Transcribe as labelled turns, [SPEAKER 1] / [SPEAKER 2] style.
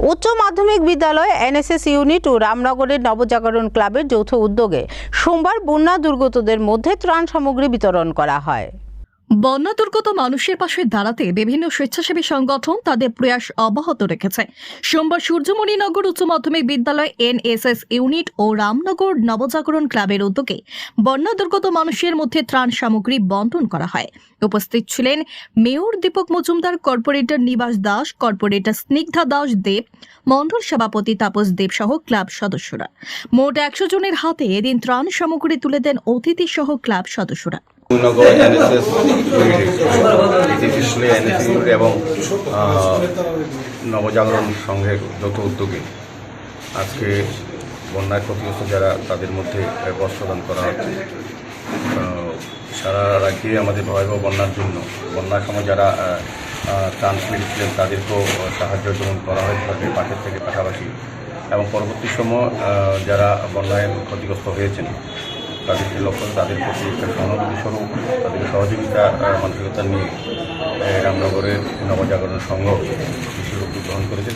[SPEAKER 1] উচ্চ মাধ্যমিক বিদ্যালয় এনএসএস ইউনিট ও রামনগরের নবজাগরণ ক্লাবের যৌথ উদ্যোগে সোমবার বন্যা দুর্গতদের মধ্যে ত্রাণ সামগ্রী বিতরণ করা হয়।
[SPEAKER 2] বন্যা দুর্গত মানুষের পাশে দাঁড়াতে বিভিন্ন স্বেচ্ছাসেবী সংগঠন তাদের প্রয়াস অব্যাহত রেখেছে। সোমবার সূর্যমণিনগর উচ্চ মাধ্যমিক বিদ্যালয় এনএসএস ইউনিট ও রামনগর নবজাগরণ ক্লাবের উদ্যোগে বন্যা দুর্গত মানুষের মধ্যে ত্রাণ সামগ্রী বন্টন করা হয়। উপস্থিত ছিলেন mayor Dipak Majumdar, corporator Nibas Das, corporator Snigdha Das Deb Mondal সভাপতি তাপস দেব সহ ক্লাব সদস্যরা। মোট একশো জনের হাতে এদিন ত্রাণ সামগ্রী তুলে দেন অতিথি সহ ক্লাব সদস্যরা।
[SPEAKER 3] এবং নবজাগরণ সংঘের যৌথ উদ্যোগে আজকে বন্যায় ক্ষতিগ্রস্ত যারা তাদের মধ্যে বস্ত্রদান করা হচ্ছে। সারা রাজ্যে আমাদের ভয়াবহ বন্যার জন্য, বন্যার সময় যারা ত্রাণ পেয়েছিলেন তাদেরকেও সাহায্য যেমন করা হয় তাদের পাশের থেকে পাশাপাশি এবং পরবর্তী সময় যারা বন্যায় ক্ষতিগ্রস্ত হয়েছেন তাদেরকে লক্ষ্য তাদের প্রতি একটা সহানুভূতি স্বরূপ তাদেরকে সহযোগিতা মানসিকতা নিয়ে রামনগরের নবজাগরণ সংঘ কিছু গ্রহণ করেছে।